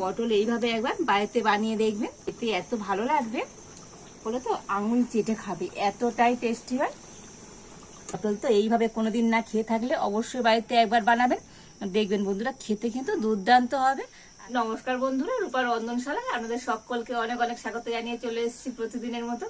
পটল এইভাবে একবার বাড়িতে বানিয়ে দেখবেন। এতে এত ভালো লাগবে। বলে তো, আঙুল চেটে খাবে, এতটাই টেস্টি হয়। পটল তো এইভাবে কোনোদিন না খেয়ে থাকলে অবশ্যই বাড়িতে একবার বানাবেন। দেখবেন বন্ধুরা, খেতে কিন্তু দুর্দান্ত হবে। নমস্কার বন্ধুরা রূপার রন্ধনশালায় আপনাদের সকলকে অনেক অনেক স্বাগত জানিয়ে চলে এসেছি প্রতিদিনের মতো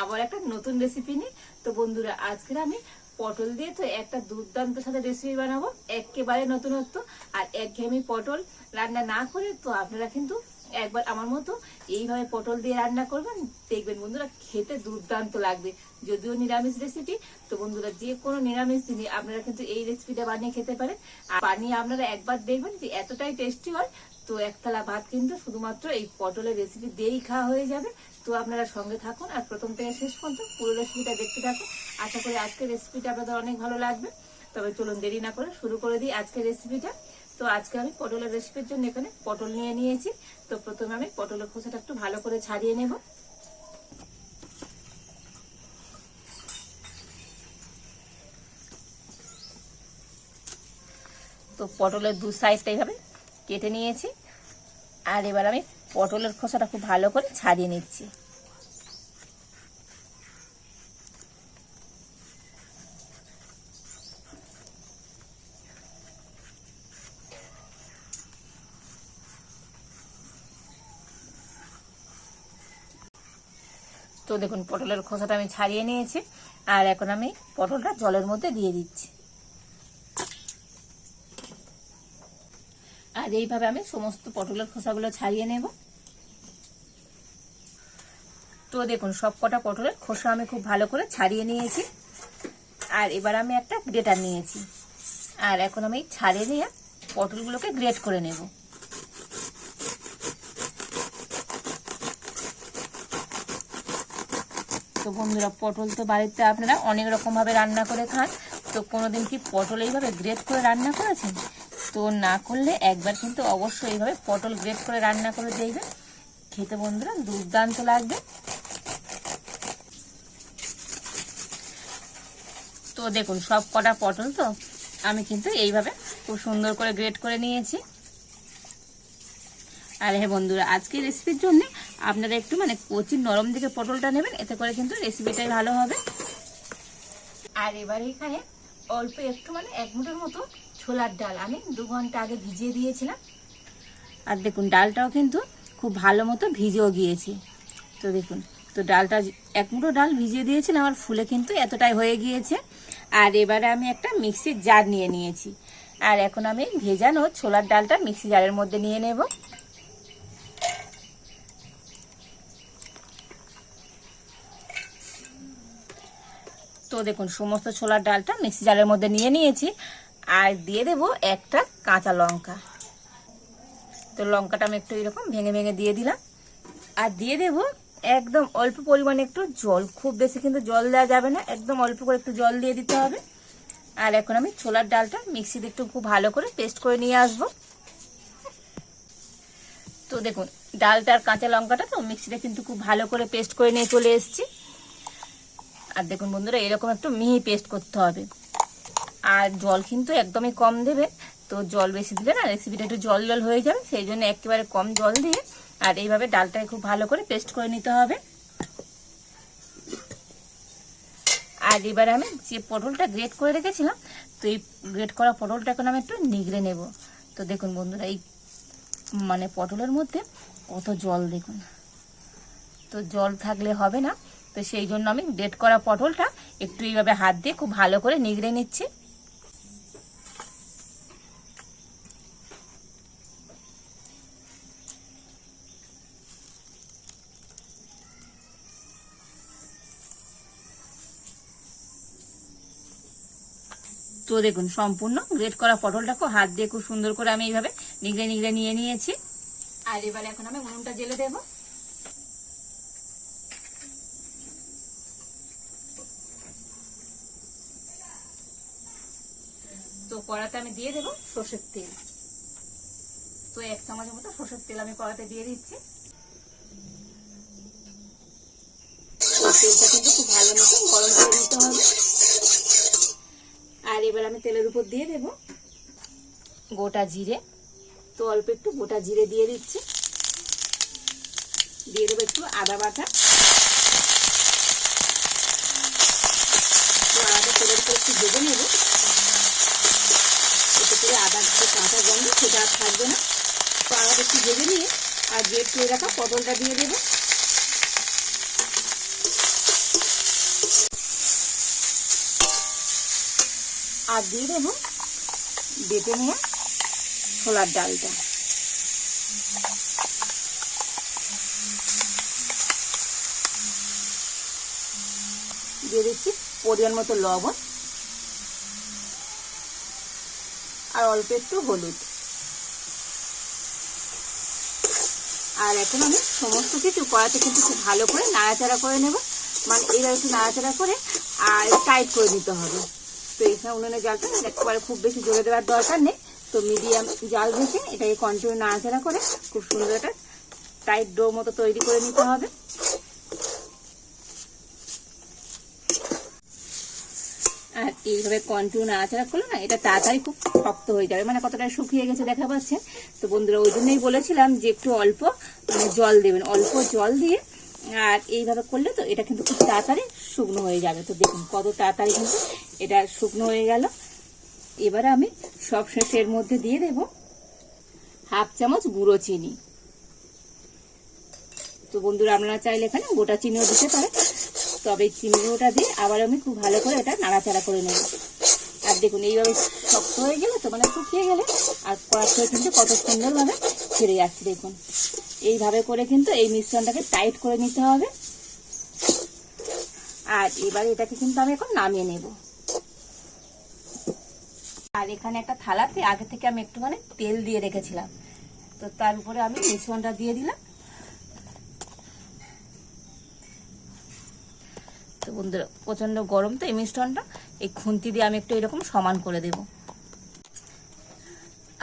আবার একটা নতুন রেসিপি নিয়ে। তো বন্ধুরা, আজকের আমি পটল দিয়ে তো একটা দুর্দান্ত সাথে রেসিপি বানাবো। একেবারে নতুনত্ব। আর একঘেয়েমি পটল রান্না না করে, তো আপনারা কিন্তু একবার আমার মতো এইভাবে পটল দিয়ে রান্না করবেন। দেখবেন বন্ধুরা খেতে দুর্দান্ত লাগবে। যদিও নিরামিষ রেসিপি তো বন্ধুরা যে কোনো নিরামিষ দিনে আপনারা কিন্তু এই রেসিপিটা বানিয়ে খেতে পারেন। আর বানিয়ে আপনারা একবার দেখবেন যে এতটাই টেস্টি হয়, তো একতলা ভাত কিন্তু শুধুমাত্র এই পটলের রেসিপি দিয়েই খাওয়া হয়ে যাবে। তো আপনারা সঙ্গে থাকুন আর প্রথম থেকে শেষ পর্যন্ত পুরো রেসিপিটা দেখতে থাকুন। আশা করি আজকের রেসিপিটা আপনাদের অনেক ভালো লাগবে। তবে চলুন দেরি না করে শুরু করে দিই আজকের রেসিপিটা তো আজকে আমি পটলের রেসিপির জন্য এখানে পটল নিয়ে নিয়েছি। তো প্রথমে আমি পটলের খোসাটা একটু ভালো করে ছাড়িয়ে নেব। তো পটলের দু সাইডটা এইভাবে কেটে নিয়েছি। আর এবার আমি পটলের খোসাটা খুব ভালো করে ছাড়িয়ে নিচ্ছি। তো দেখুন, পটলের খোসাটা আমি ছাড়িয়ে নিয়েছি, আর এখন আমি পটলটা জলের মধ্যে দিয়ে দিচ্ছি। আর এইভাবে আমি সমস্ত পটলের খোসাগুলো ছাড়িয়ে নেব। তো দেখুন, সব কটা পটলের খোসা আমি খুব ভালো করে ছাড়িয়ে নিয়েছি। আর এবার আমি একটা গ্রেটার নিয়েছি। আর এখন আমি ছাড়িয়ে নিয়ে পটলগুলোকে গ্রেট করে নেব। তো বন্ধুরা, পটল তো বাড়িতে আপনারা অনেক রকমভাবে রান্না করে খান। তো কোনোদিন কি পটল এইভাবে গ্রেট করে রান্না করেছেন? তো না করলে একবার কিন্তু অবশ্যই এইভাবে পটল গ্রেট করে রান্না করে দেখবেন। খেতে বন্ধুরা দুর্দান্ত লাগবে। তো দেখুন, সব কটা পটল তো আমি কিন্তু এইভাবে খুব সুন্দর করে গ্রেট করে নিয়েছি। আর হ্যাঁ বন্ধুরা, আজকের রেসিপির জন্য আপনারা একটু মানে কচি নরম দিকে পটলটা নেবেন, এতে করে কিন্তু রেসিপিটাই ভালো হবে। আর এবার এখানে অল্প একটু মানে এক মুঠোর মতো ছোলার ডাল। আমি দু ঘণ্টা আগে ভিজিয়ে দিয়েছিলাম। আর দেখুন, ডালটাও কিন্তু খুব ভালো মতো ভিজেও গিয়েছে। তো দেখুন, তো ডালটা এক মুঠো ডাল ভিজিয়ে দিয়েছিলাম আমার ফুলে কিন্তু এতটাই হয়ে গিয়েছে। আর এবারে আমি একটা মিক্সির জার নিয়ে নিয়েছি। আর এখন আমি ভেজানো ছোলার ডালটা মিক্সি জারের মধ্যে নিয়ে নেব। তো দেখুন, সমস্ত ছোলার ডালটা মিক্সি জালের মধ্যে নিয়ে নিয়েছি। আর দিয়ে দেব একটা কাঁচা লঙ্কা। তো লঙ্কাটা আমি একটু এরকম ভেঙে ভেঙে দিয়ে দিলাম। আর দিয়ে দেব একদম অল্প পরিমাণে একটু জল। খুব বেশি কিন্তু জল দেওয়া যাবে না, একদম অল্প করে একটু জল দিয়ে দিতে হবে। আর এখন আমি ছোলার ডালটা মিক্সিতে একটু খুব ভালো করে পেস্ট করে নিয়ে আসব। তো দেখুন ডালটা আর কাঁচা লঙ্কাটা তো মিক্সিতে কিন্তু খুব ভালো করে পেস্ট করে নিয়ে চলে এসেছি। আর দেখুন বন্ধুরা, এরকম একটু মিহি পেস্ট করতে হবে। আর জল কিন্তু একদমই কম দেবে, তো জল বেশি দিলে না রেসিপিটা একটু জল জল হয়ে যাবে, সেই জন্য একেবারে কম জল দিয়ে আর এইভাবে ডালটাকে খুব ভালো করে পেস্ট করে নিতে হবে। আর এবারে আমি যে পটলটা গ্রেট করে রেখেছিলাম, তো এই গ্রেট করা পটলটা এখন আমি একটু নিগড়ে নেব। তো দেখুন বন্ধুরা, এই মানে পটলের মধ্যে কত জল দেখুন। তো জল থাকলে হবে না তো সেই জন্য আমি গ্রেট করা পটলটা একটু এইভাবে হাত দিয়ে খুব ভালো করে নিগড়ে নিচ্ছি। তো দেখুন, সম্পূর্ণ গ্রেট করা পটলটাকে হাত দিয়ে খুব সুন্দর করে আমি এইভাবে নিগড়ে নিগড়ে নিয়ে নিয়েছি। আর এবার এখন আমি উনুনটা জেলে দেবো। তো কড়াতে আমি দিয়ে দেবো সর্ষের তেল। তো এক চামচের মতো সর্ষের তেল আমি কড়াতে দিয়ে দিচ্ছি। তেলটা কিন্তু খুব ভালো মতো গরম করে নিতে হবে। আর এবার আমি তেলের উপর দিয়ে দেব গোটা জিরে। তো অল্প একটু গোটা জিরে দিয়ে দিচ্ছি। দিয়ে দেবো একটু আদা বাটা। আদা তেলের উপর একটু ভেজে নেব। কাঁচা গন্ধ, সেটা আর থাকবে না। তো আদাটা একটু ভেজে নিয়ে আর যে তুলে রাখা পটলটা দিয়ে দেবো। আর দিয়ে দেবো বেটে নিয়ে ছোলার ডালটা। দিয়ে দিচ্ছি পরিমাণ মতো লবণ। আর অল্প একটু হলুদ। আর এখন আমি সমস্ত কিছু কড়াতে কিন্তু খুব ভালো করে নাড়াচাড়া করে নেব। মানে এইভাবে একটু নাড়াচাড়া করে আর টাইট করে নিতে হবে। তো এখানে উনুনের জালটা একবারে খুব বেশি জোরে দেওয়ার দরকার নেই। তো মিডিয়াম জাল রেখে এটাকে কন্টিনিউ নাড়াচাড়া করে খুব সুন্দর একটা টাইট ডো মতো তৈরি করে নিতে হবে। এইভাবে কন্টিনিউ নাড়াচাড়া করলে না এটা তাড়াতাড়ি খুব শক্ত হয়ে যাবে। মানে কতটা শুকিয়ে গেছে দেখা পাচ্ছেন তো বন্ধুরা, ওই জন্যই বলেছিলাম যে একটু অল্প মানে জল দেবেন। অল্প জল দিয়ে, আর এইভাবে করলে তো এটা কিন্তু খুব তাড়াতাড়ি শুকনো হয়ে যাবে। তো দেখুন কত তাড়াতাড়ি কিন্তু এটা শুকনো হয়ে গেল। এবারে আমি সব শেষের মধ্যে দিয়ে দেব হাফ চামচ গুঁড়ো চিনি। তো বন্ধুরা, আপনারা চাইলে এখানে গোটা চিনিও দিতে পারেন। তবে চিনি গুঁড়োটা দিয়ে আবার আমি খুব ভালো করে এটা নাড়াচাড়া করে নেব। আর দেখুন, এইভাবে শক্ত হয়ে গেলে তো মানে শুকিয়ে গেলে আর করার কিন্তু কত সুন্দরভাবে ছেড়ে যাচ্ছে, দেখুন। এইভাবে করে কিন্তু এই মিশ্রণটাকে টাইট করে নিতে হবে। আর এবার এটাকে কিন্তু আমি এখন নামিয়ে নেব। আর এখানে একটা থালাতে আগে থেকে আমি একটুখানি তেল দিয়ে রেখেছিলাম। তো তার উপরে আমি মিশ্রণটা দিয়ে দিলাম। বন্ধুরা প্রচণ্ড গরম তো, এই মিশ্রণটা, এই খুন্তি দিয়ে আমি একটু এরকম সমান করে দেব।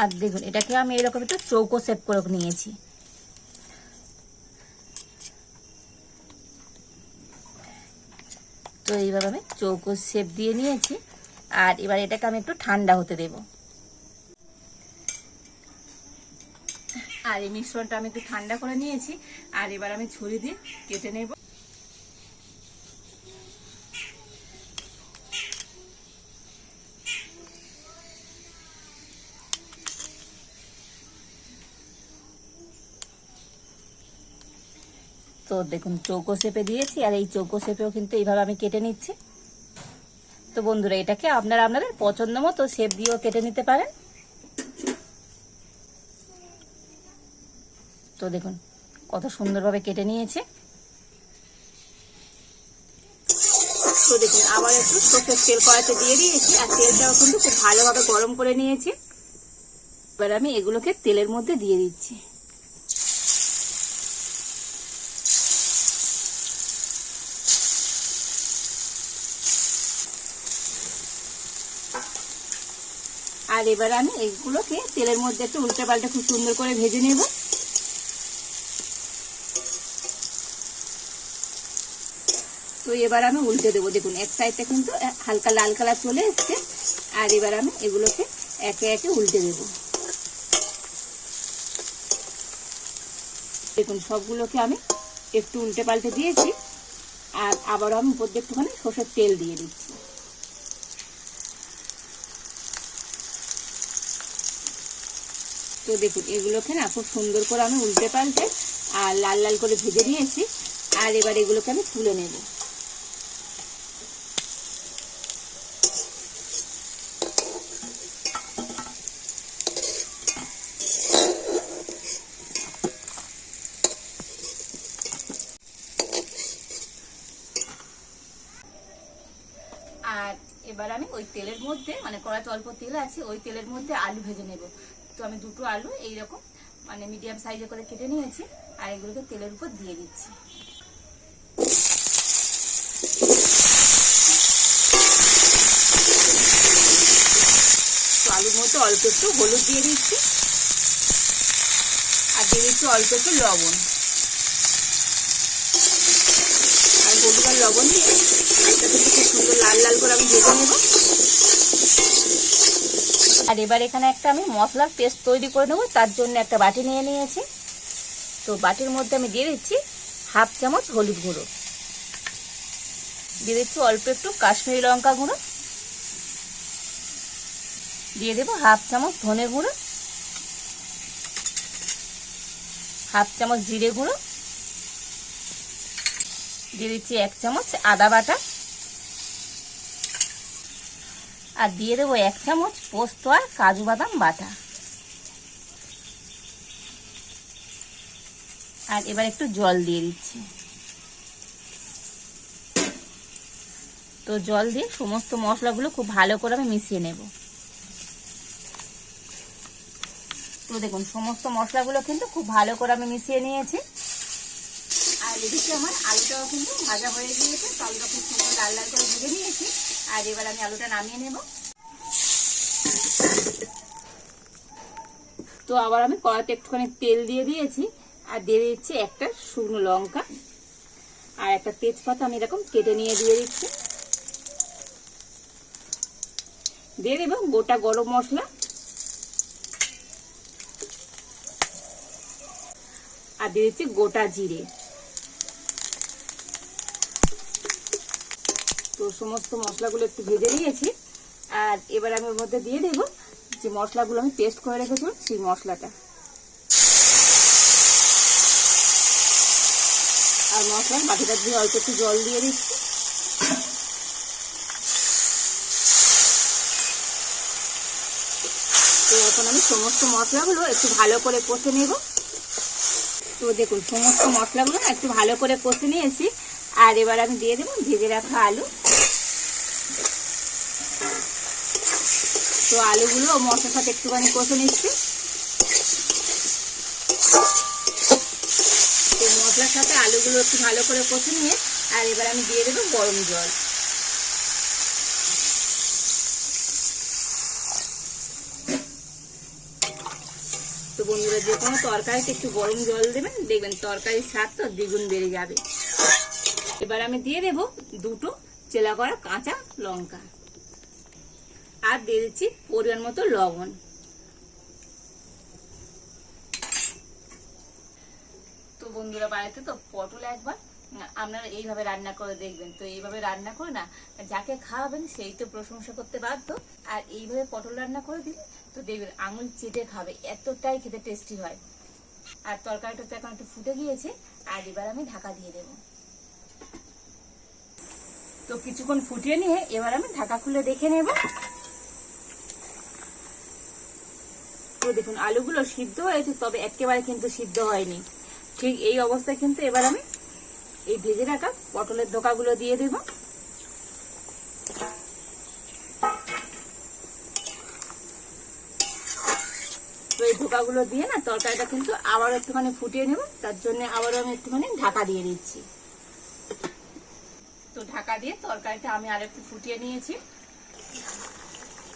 আর দেখুন, এটাকে আমি এরকম একটু চৌকো সেপ করে নিয়েছি। তো এইভাবে আমি চৌকো শেপ দিয়ে নিয়েছি, আর এবার এটাকে আমি একটু ঠান্ডা হতে দেব। আর এই মিশ্রণটা আমি একটু ঠান্ডা করে নিয়েছি, আর এবার আমি ছুরি দিয়ে কেটে নেব। তো দেখুন, চৌকো শেপে দিয়েছি আর এই চৌকো শেপেও কিন্তু এইভাবে আমি কেটে নিচ্ছি। তো বন্ধুরা, এটাকে আপনারা আপনাদের পছন্দ মতো শেপ দিয়েও কেটে নিতে পারেন। তো দেখুন, কত সুন্দরভাবে কেটে নিয়েছে। তো দেখুন, আবার একটু সর্ষের তেল কড়াতে দিয়ে দিয়েছি আর তেলটাও কিন্তু খুব ভালোভাবে গরম করে নিয়েছি। এবার আমি এগুলোকে তেলের মধ্যে দিয়ে দিচ্ছি। আর এবার আমি এগুলোকে তেলের মধ্যে একটু উল্টে পাল্টে খুব সুন্দর করে ভেজে নেব। তো এবার আমি উল্টে দেবো। দেখুন, এক সাইডটা কিন্তু হালকা লাল কালার চলে এসছে। আর এবার আমি এগুলোকে একে একে উল্টে দেব। দেখুন, সবগুলোকে আমি একটু উল্টে পাল্টে দিয়েছি। আর আবারও আমি উপর দিয়ে একটুখানি সর্ষের তেল দিয়ে দিচ্ছি। তো দেখুন, এগুলোকে না খুব সুন্দর করে আমি উল্টে পাল্টে আর লাল লাল করে ভেজে নিয়েছি। আর এবার এগুলোকে আমি তুলে নেব। আর এবার আমি ওই তেলের মধ্যে মানে কড়াতে অল্প তেল আছে, ওই তেলের মধ্যে আলু ভেজে নেব। তো আমি দুটো আলু এইরকম মানে মিডিয়াম সাইজে করে কেটে নিয়েছি, আর এগুলোকে তেলের উপর দিয়ে দিচ্ছি। আলুর মধ্যে অল্প একটু হলুদ দিয়ে দিচ্ছি, আর দিয়ে দিচ্ছি অল্প একটু লবণ। আর হলুদ আর লবণ দিয়ে খুব সুন্দর লাল লাল করে আমি ভেজে নেব। আর এবার এখানে একটা আমি মশলার পেস্ট তৈরি করে নেব, তার জন্য একটা বাটি নিয়ে নিয়েছি। তো বাটির মধ্যে আমি দিয়ে দিচ্ছি হাফ চামচ হলুদ গুঁড়ো। দিয়ে দিচ্ছি অল্প একটু কাশ্মীরি লঙ্কা গুঁড়ো। দিয়ে দেবো হাফ চামচ ধনে গুঁড়ো। হাফ চামচ জিরে গুঁড়ো। দিয়ে দিচ্ছি এক চামচ আদা বাটা। আর দিয়ে দেবো এক চামচ পোস্ত আর কাজু বাদাম বাটা। আর এবার একটু জল দিয়ে দিচ্ছি। তো জল দিয়ে সমস্ত মশলাগুলো খুব ভালো করে আমি মিশিয়ে নেব। তো দেখুন, সমস্ত মশলাগুলো কিন্তু খুব ভালো করে আমি মিশিয়ে নিয়েছি। আর এদিকে আমার আলুটাও কিন্তু ভাজা হয়ে গিয়েছে। আলুটা খুব সুন্দর লাল লাল করে ভেজে নিয়েছি। আর এবার আমি আলুটা নামিয়ে নেব। তো আবার আমি কড়াতে একটুখানি তেল দিয়ে দিয়েছি। আর দিয়ে দিচ্ছি একটা শুকনো লঙ্কা। আর একটা তেজপাতা আমি এরকম কেটে নিয়ে দিয়ে দিচ্ছি। দিয়ে দেবো গোটা গরম মশলা। আর দিয়ে দিচ্ছি গোটা জিরে। তো সমস্ত মশলাগুলো একটু ভেজে নিয়েছি। আর এবার আমি ওর মধ্যে দিয়ে দেবো যে মশলাগুলো আমি পেস্ট করে রেখেছিলাম, সেই মশলাটা। আর মশলার বাটিটা দিয়ে অল্প একটু জল দিয়ে দিচ্ছি। তো এখন আমি সমস্ত মশলাগুলো একটু ভালো করে কষে নেব। তো দেখুন, সমস্ত মশলাগুলো একটু ভালো করে কষে নিয়েছি। আর এবার আমি দিয়ে দেবো ভেজে রাখা আলু। তো আলুগুলো মশলার সাথে একটুখানি কষে নিচ্ছি। তো মশলার সাথে আলুগুলো একটু ভালো করে কষে নিয়ে, আর এবার আমি দিয়ে দেবো গরম জল। তো বন্ধুরা, যে কোনো তরকারিতে একটু গরম জল দেবেন, দেখবেন তরকারির স্বাদ তো দ্বিগুণ বেড়ে যাবে। এবার আমি দিয়ে দেবো দুটো চেলা করা কাঁচা লঙ্কা। আর দিয়ে দিচ্ছি পরিমাণ মতো লবণ। তো বন্ধুরা বাড়িতে তো পটল একবার, আপনারা এইভাবে রান্না করে দেখবেন। তো এইভাবে রান্না করে না, যাকে খাওয়াবেন সেই তো প্রশংসা করতে বাধ্য। আর এইভাবে পটল রান্না করে দিলে তো দেখবেন আঙুল চেটে খাবে, এতটাই খেতে টেস্টি হয়। আর তরকারিটা তো এখন একটু ফুটে গিয়েছে, আর এবার আমি ঢাকা দিয়ে দেবো। তো কিছুক্ষণ ফুটিয়ে নিয়ে এবার আমি ঢাকা খুলে দেখে নেব। তো দেখুন, আলুগুলো সিদ্ধ হয়েছে, তবে একেবারে কিন্তু সিদ্ধ হয়নি। ঠিক এই অবস্থায় কিন্তু এবার আমি এই ভেজে রাখা পটলের ধোকাগুলো দিয়ে দেব। তো এই ধোকাগুলো দিয়ে না তরকারিটা কিন্তু আবার একটুখানি ফুটিয়ে নেব, তার জন্য আবারও আমি একটুখানি ঢাকা দিয়ে দিচ্ছি। তো ঢাকা দিয়ে তরকারিটা আমি আর একটু ফুটিয়ে নিয়েছি।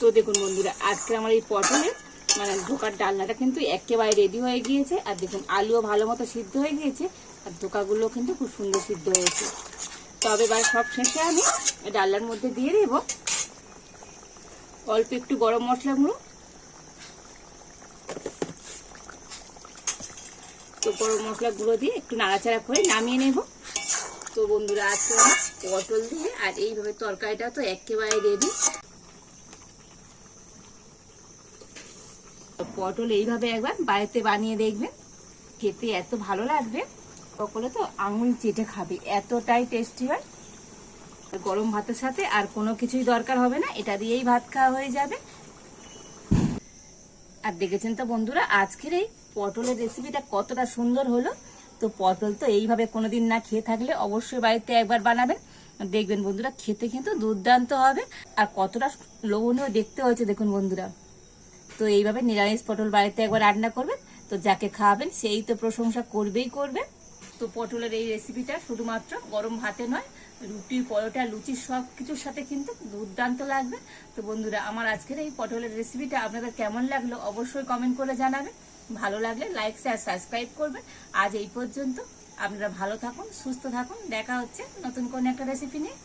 তো দেখুন বন্ধুরা, আজকে আমার এই পটলের মানে ধোকার ডালনাটা কিন্তু একেবারে রেডি হয়ে গিয়েছে। আর দেখুন, আলুও ভালো মতো সিদ্ধ হয়ে গিয়েছে। আর ধোকাগুলো কিন্তু খুব সুন্দর সিদ্ধ হয়েছে। তবে এবার সব শেষে আমি ডালনার মধ্যে দিয়ে দেব অল্প একটু গরম মশলা গুঁড়ো। তো গরম মশলা গুঁড়ো দিয়ে একটু নাড়াচাড়া করে নামিয়ে নেব। তো বন্ধুরা, আজকে পটল দিয়ে আর এইভাবে তরকারিটা তো একেবারে রেডি পটল এইভাবে একবার বাড়িতে বানিয়ে দেখবেন। খেতে এত ভালো লাগবে। সকলে তো আঙুল চেটে খাবে, এতটাই টেস্টি হয়। গরম ভাতের সাথে আর কোনো কিছুই দরকার হবে না, এটা দিয়েই ভাত খাওয়া হয়ে যাবে। আর দেখেছেন তো বন্ধুরা, আজকের এই পটলের রেসিপিটা কতটা সুন্দর হলো। তো পটল তো এইভাবে কোনোদিন না খেয়ে থাকলে অবশ্যই বাড়িতে একবার বানাবেন। দেখবেন বন্ধুরা, খেতে কিন্তু দুর্দান্ত হবে। আর কতটা লোভনীয় দেখতে হয়েছে, দেখুন বন্ধুরা। তো এইভাবে নিরামিষ পটল বাড়িতে একবার রান্না করবেন। তো যাকে খাওয়াবেন সেই তো প্রশংসা করবেই করবে তো পটলের এই রেসিপিটা শুধুমাত্র গরম ভাতে নয় রুটি পরোটা, লুচি সব কিছুর সাথে কিন্তু দুর্দান্ত লাগবে। তো বন্ধুরা, আমার আজকের এই পটলের রেসিপিটা আপনাদের কেমন লাগল অবশ্যই কমেন্ট করে জানাবেন। ভালো লাগলে লাইক শেয়ার সাবস্ক্রাইব করবেন। আজ এই পর্যন্ত আপনারা ভালো থাকুন, সুস্থ থাকুন। দেখা হচ্ছে নতুন কোন একটা রেসিপি নিয়ে।